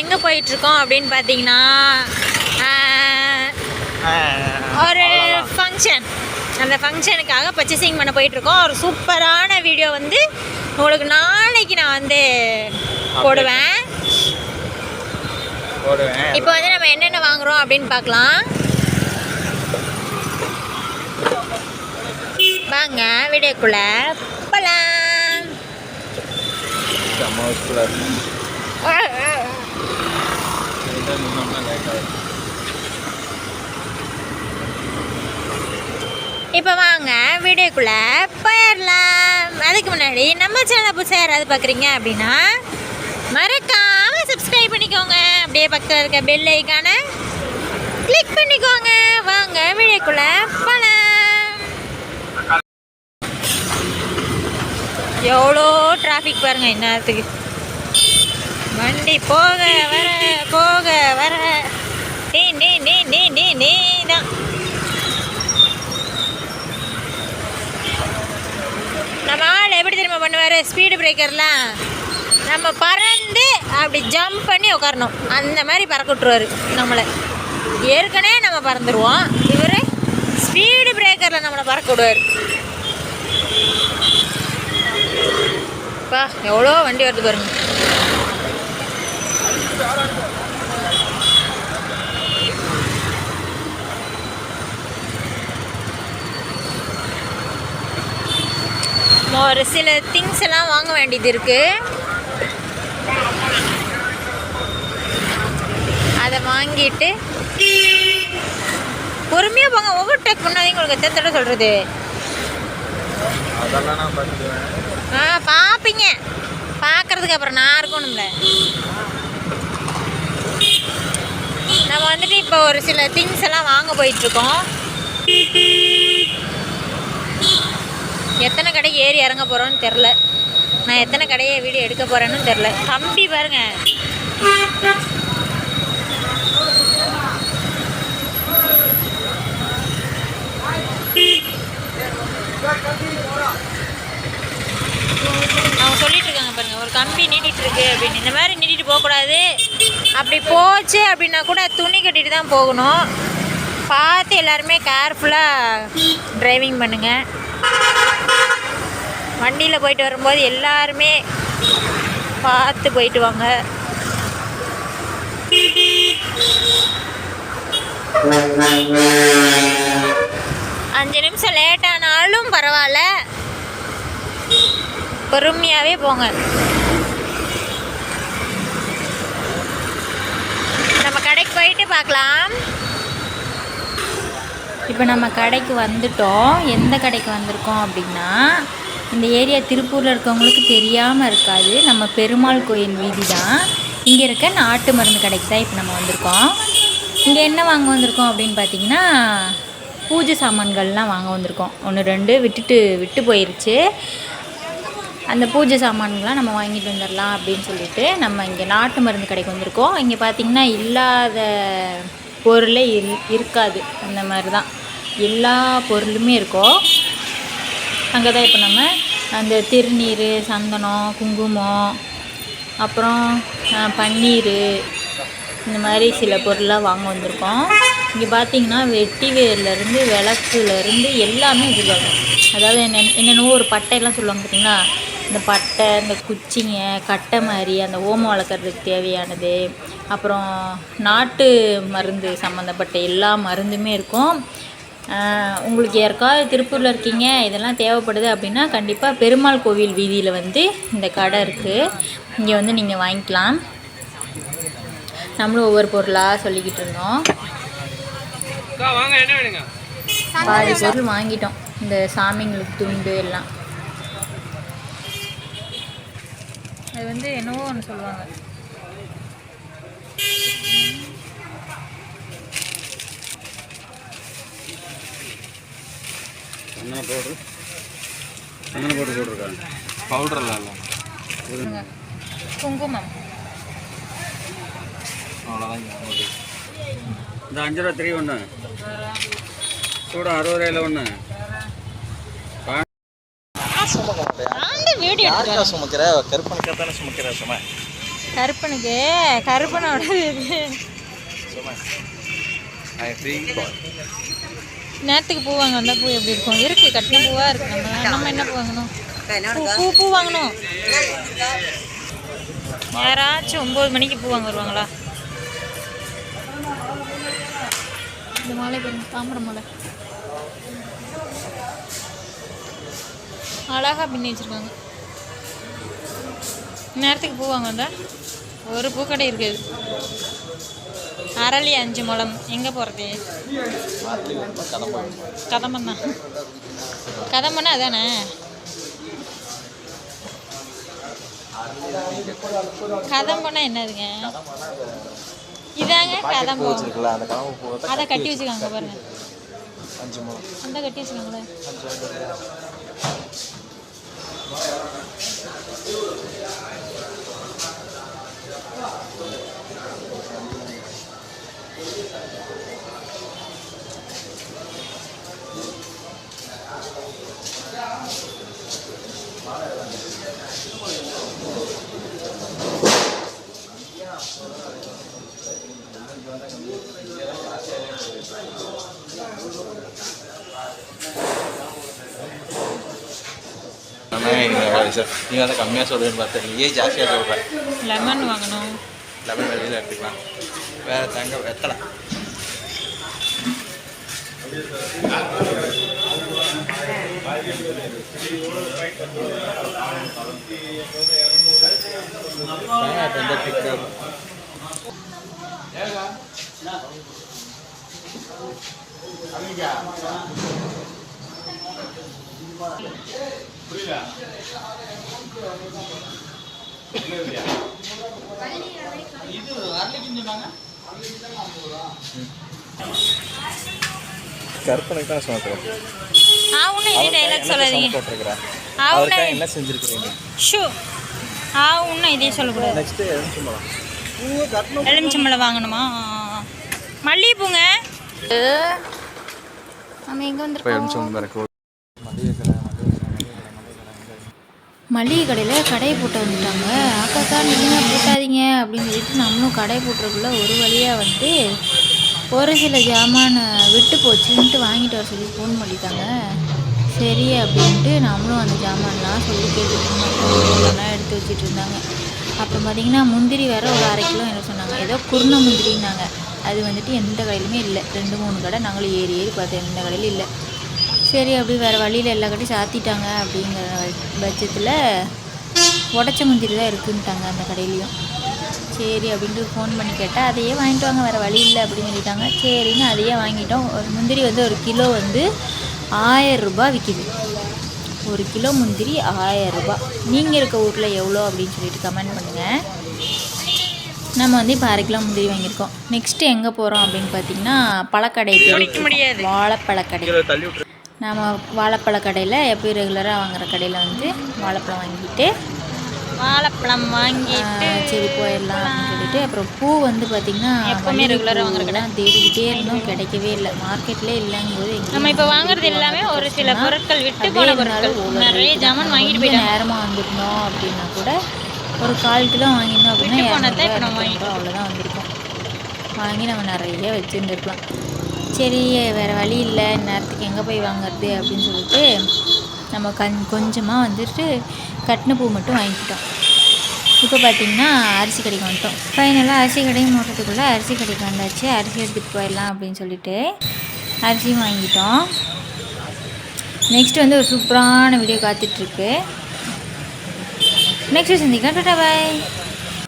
எங்கே போயிட்டுருக்கோம் அப்படின்னு பார்த்தீங்கன்னா ஒரு ஃபங்க்ஷன் அந்த ஃபங்க்ஷனுக்காக பர்ச்சேசிங் பண்ண போயிட்டுருக்கோம். ஒரு சூப்பரான வீடியோ வந்து உங்களுக்கு நாளைக்கு நான் வந்து போடுவேன். போடுவேன். இப்போ வந்து நம்ம என்னென்ன வாங்குறோம் அப்படின்னு பார்க்கலாம். வாங்க வீடியோக்குள்ள போலாம். இப்போ வாங்க வீடியோக்குள்ளே போயிடலாம். அதுக்கு முன்னாடி நம்ம சேனலை புதுசாக யாராவது பார்க்குறீங்க அப்படின்னா மறக்காமல் சப்ஸ்கிரைப் பண்ணிக்கோங்க. அப்படியே பக்கத்தில் இருக்க பெல் ஐக்கான கிளிக் பண்ணிக்கோங்க. வாங்க வீடியோக்குள்ளே போகலாம் எவ்வளோ டிராஃபிக் பாருங்க இந்நேரத்துக்கு. வண்டி போக வர போக வர. நீ நீ நீ நீ நீ நீ தான் நம்ம ஆள் எப்படி தெரியுமா பண்ணுவார் ஸ்பீடு பிரேக்கர்லாம் நம்ம பறந்து அப்படி ஜம்ப் பண்ணி உட்காரணும் அந்த மாதிரி பறக்க விட்ருவாரு நம்மளை. ஏற்கனவே நம்ம பறந்துடுவோம் இவர் ஸ்பீடு பிரேக்கரில் நம்மளை பறக்க விடுவார் பா எவ்வளோ வண்டி வருது பாருங்க. ஒரு சில திங்ஸ் எல்லாம் வாங்க வேண்டியது இருக்கு. அதை வாங்கிட்டு பொறுமையாக போங்க. ஒவ்வொரு டெக் பண்ணாதீங்க உங்களுக்கு எத்தனை தடவை சொல்கிறது ஆ பார்ப்பீங்க பார்க்கறதுக்கு அப்புறம் நான் இருக்கணும்ல. நம்ம வந்துட்டு இப்போ ஒரு சில திங்ஸ் எல்லாம் வாங்க போயிட்டுருக்கோம் எத்தனை கடைக்கு ஏறி இறங்க போகிறோன்னு தெரில நான் எத்தனை கடையை வீடியோ எடுக்க போகிறேன்னு தெரில கம்பி பாருங்க. அவங்க சொல்லிட்டு இருக்காங்க பாருங்க ஒரு கம்பி நீட்டிட்டு இருக்கு அப்படின்னு. இந்த மாதிரி நீட்டிட்டு போகக்கூடாது. அப்படி போச்சு அப்படின்னா கூட துணி கட்டிட்டு தான் போகணும். பார்த்து எல்லாருமே கேர்ஃபுல்லாக டிரைவிங் பண்ணுங்கள் வண்டியில் போயிட்டு வரும்போது எல்லாருமே பார்த்து போயிட்டு வாங்க. அஞ்சு நிமிஷம் லேட் ஆனாலும் பரவாயில்ல. பொறுமையாகவே போங்க. நம்ம கடைக்கு போயிட்டு பார்க்கலாம். இப்போ நம்ம கடைக்கு வந்துட்டோம். எந்த கடைக்கு வந்திருக்கோம் அப்படின்னா இந்த ஏரியா திருப்பூரில் இருக்கவங்களுக்கு தெரியாமல் இருக்காது. நம்ம பெருமாள் கோயில் வீதி தான் இங்கே இருக்க நாட்டு மருந்து கடைக்கு தான் இப்போ நம்ம வந்திருக்கோம். இங்கே என்ன வாங்க வந்திருக்கோம் அப்படின்னு பார்த்தீங்கன்னா பூஜை சாமான்கள்லாம் வாங்க வந்திருக்கோம். ஒன்று ரெண்டு விட்டுட்டு விட்டு போயிருச்சு. அந்த பூஜை சாமான்கள்லாம் நம்ம வாங்கிட்டு வந்துடலாம் அப்படின்னு சொல்லிட்டு நம்ம இங்கே நாட்டு மருந்து கடைக்கு வந்திருக்கோம். இங்கே பார்த்திங்கன்னா இல்லாத பொருளே இல் இருக்காது. அந்த மாதிரி தான் எல்லா பொருளுமே இருக்கும். அங்கே தான் இப்போ நம்ம அந்த திருநீர் சந்தனம் குங்குமம் அப்புறம் பன்னீர் இந்த மாதிரி சில பொருளாக வாங்க வந்திருக்கோம். இங்கே பார்த்தீங்கன்னா வெட்டி வேர்லேருந்து விளக்குலேருந்து எல்லாமே வச்சுருக்காங்க அதாவது என்ன என்னென்னவோ ஒரு பட்டையெல்லாம் சொல்லுவாங்க பார்த்தீங்களா இந்த பட்டை இந்த குச்சிங்க கட்டை மாதிரி அந்த ஓமம் வளர்க்குறதுக்கு தேவையானது. அப்புறம் நாட்டு மருந்து சம்மந்தப்பட்ட எல்லா மருந்துமே இருக்கும். உங்களுக்கு யாருக்காவது திருப்பூரில் இருக்கீங்க இதெல்லாம் தேவைப்படுது அப்படின்னா கண்டிப்பாக பெருமாள் கோவில் வீதியில் வந்து இந்த கடை இருக்குது இங்கே வந்து நீங்கள் வாங்கிக்கலாம். நம்மளும் ஒவ்வொரு பொருளாக சொல்லிக்கிட்டு இருந்தோம். வாங்க என்ன வேணுங்க? பாதி பொருள் வாங்கிட்டோம். இந்த சாமிங்களுக்கு துண்டு எல்லாம். அது வந்து என்னவோ ஒன்று சொல்லுவாங்க. சந்தன பவுட்ரு சந்தன பவுட்ரு போட்டிருக்காங்க? பவுடர்லாம் இல்லை. குங்குமம். அவ்வளோதான் இந்த அஞ்சு ரூபா த்ரீ ஒன்று கூட அறுபது ரூபாயில் ஒன்று சுமக்கிற? கருப்பனுக்கா தானே சுமக்கிற சும. கருப்பனுக்கு கருப்பனோட இது. ஐ ஃப்ரீ நேரத்துக்கு பூ வாங்க வந்தால் பூ எப்படி இருக்கும்? இருக்கு கட்டின பூவாக இருக்கு. நம்ம நம்ம என்ன பூ வாங்கணும்? பூ பூ வாங்கணும். யாராச்சும் ஒம்பது மணிக்கு பூ வாங்க வருவாங்களா? இந்த மாலை பாருங்க தாமரை மாலை. அழகாக பின்னி வச்சுருக்காங்க. நேரத்துக்கு பூ வாங்க வந்தா ஒரு பூக்கடை இருக்குது அரளி அஞ்சு முழம். எங்கே போகிறது கதம்பம் தான் கதம்பன்னா அதானே? கதம்பன்னா என்னதுங்க? இதாங்க போகிறத அதை கட்டி வச்சுக்காங்க பாருங்க. அந்த கட்டி வச்சுக்காங்களே சார் நீங்கள் வந்து கம்மியாக சொல்லுவேன்னு பார்த்தேன் ஏன் ஜாஸ்தியாக சொல்கிறேன் லெமன் வாங்கணும் லெமன் வெளியில் எடுத்துக்கலாம் வேறு தங்க வெத்தலை தான் சொன்னேன் ஆவுன்னு இதே டைலாக் சொல்லாதீங்க அவருக்காக என்ன செஞ்சுருக்கிறீங்க ஷூ ஆவுன்னா இதே சொல்லக்கூடாது எலுமிச்சம்பழம் எலுமிச்சம்பழம் வாங்கணுமா மல்லிகைப்பூங்க நம்ம எங்கே வந்திருக்கோம் எலுமிச்சம்பழம் இருக்கு மளிகை கடை மளிகை கடை கடையில் கடையை போட்டு வந்துட்டாங்க அக்காக்கா நீங்கள் போட்டாதீங்க அப்படின்னு சொல்லிட்டு நம்மளும் கடை போட்டுறதுக்குள்ள ஒரு வழியாக வந்து ஒரு சில ஜாமான் விட்டு போச்சுன்ட்டு வாங்கிட்டு வர சொல்லி ஃபோன் பண்ணிட்டாங்க. சரி அப்படின்ட்டு நம்மளும் அந்த ஜாமான்லாம் சொல்லி கேட்டுட்டு எடுத்து வச்சுட்டு இருந்தாங்க. அப்புறம் பார்த்திங்கன்னா முந்திரி வேறு ஒரு அரை கிலோ என்ன சொன்னாங்க. ஏதோ குருணை முந்திரின்னாங்க. அது வந்துட்டு எந்த கடையிலுமே இல்லை. ரெண்டு மூணு கடை நாங்களும் ஏறி ஏறி பார்த்தோம் எந்த கடையிலும் இல்லை. சரி அப்படி வேறு வழியில் எல்லா கடையும் சாத்திட்டாங்க அப்படிங்கிற பட்சத்தில் உடச்ச முந்திரி தான் இருக்குன்ட்டாங்க அந்த கடையிலையும். சரி அப்படின்ட்டு ஃபோன் பண்ணி கேட்டால் அதையே வாங்கிட்டு வாங்க வேறு வழி இல்லை அப்படின்னு சொல்லிட்டாங்க. சரின்னு அதையே வாங்கிட்டோம். ஒரு முந்திரி வந்து ஒரு கிலோ வந்து ஆயிரம் ரூபாய் விற்கிது ஒரு கிலோ முந்திரி ஆயிரம் ரூபாய். நீங்கள் இருக்க ஊரில் எவ்வளோ அப்படின்னு சொல்லிட்டு கமெண்ட் பண்ணுங்கள் நம்ம வந்து இப்போ அரை கிலோ முந்திரி வாங்கியிருக்கோம். நெக்ஸ்ட்டு எங்கே போகிறோம் அப்படின்னு பார்த்தீங்கன்னா பழக்கடை வாழைப்பழக்கடை. நம்ம வாழைப்பழ கடையில் எப்பயும் ரெகுலராக வாங்குற கடையில் வந்து வாழைப்பழம் வாங்கிட்டு வாழைப்பழம் வாங்கிட்டு சரி போயிடலாம் அப்படின்னு சொல்லிட்டு அப்புறம் பூ வந்து பார்த்திங்கன்னா எப்பவுமே ரெகுலராக வாங்குற கடை. தேடிக்கிட்டே இருந்தோம் கிடைக்கவே இல்லை. மார்க்கெட்லேயே இல்லைங்கும்போது நம்ம இப்போ வாங்குறது எல்லாமே ஒரு சில பொருட்கள் விட்டு போன பொருட்கள். நிறைய ஜாமான் வாங்கிட்டு போய் நேரமாக வந்திருந்தோம் அப்படின்னா கூட ஒரு கால் கிலோ வாங்கியிருந்தோம் அப்படின்னா அவ்வளோதான் வந்திருக்கும். வாங்கி நம்ம நிறைய வச்சுருந்துருக்கலாம். சரி வேறு வழி இல்லை. நேரத்துக்கு எங்கே போய் வாங்குறது அப்படின்னு சொல்லிட்டு நம்ம கண் கொஞ்சமாக வந்துட்டு கட்டின பூ மட்டும் வாங்கிக்கிட்டோம். இப்போ பார்த்தீங்கன்னா அரிசி கடைக்கு வந்துட்டோம். ஃபைனலாக அரிசி கடையும் போடுறதுக்குள்ளே அரிசி கடைக்கு வந்தாச்சு. அரிசி எடுத்துகிட்டு போயிடலாம் அப்படின்னு சொல்லிட்டு அரிசியும் வாங்கிட்டோம். நெக்ஸ்ட் வந்து ஒரு சூப்பரான வீடியோ காத்துட்ருக்கு நெக்ஸ்ட் சந்திக்கலாம். டாட்டா பாய்